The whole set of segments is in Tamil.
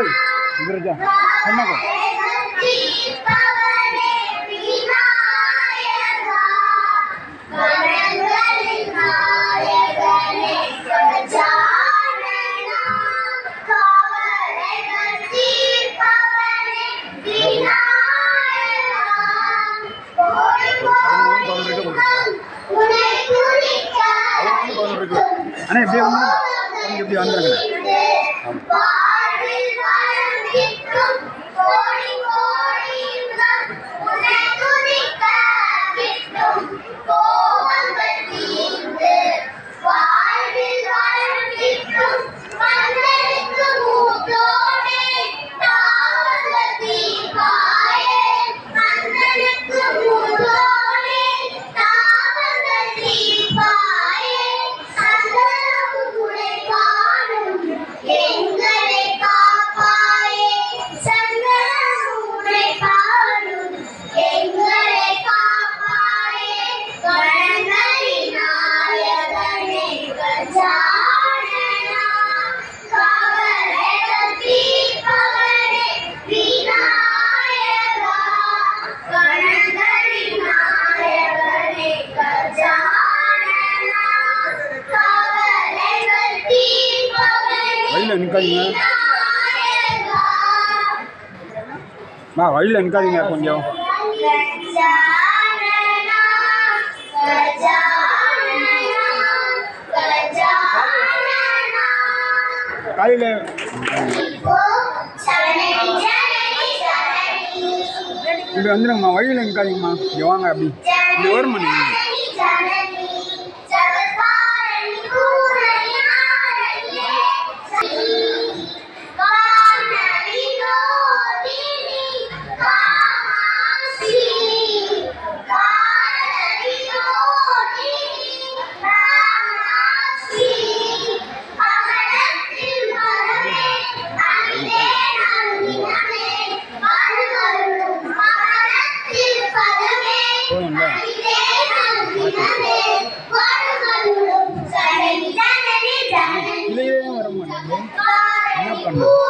ಹೋಗಿ ಗಿರಿಜ ಹೆಣ್ಣು அண்ணா இப்படி வந்து இப்படி வழியில் நிற்காதீங்க மா வழியில் நிற்காதீங்க கொஞ்சம். காலையில் இப்படி வந்துடுங்கம்மா வழியில் நிற்காதீங்கம்மா இங்கே வாங்க அப்படி. இப்படி வருமா நீங்கள் 要干？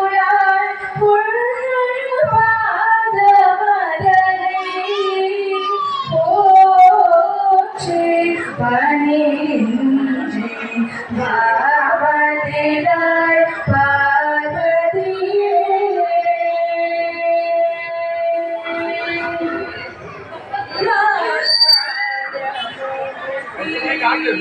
ಕಾಲು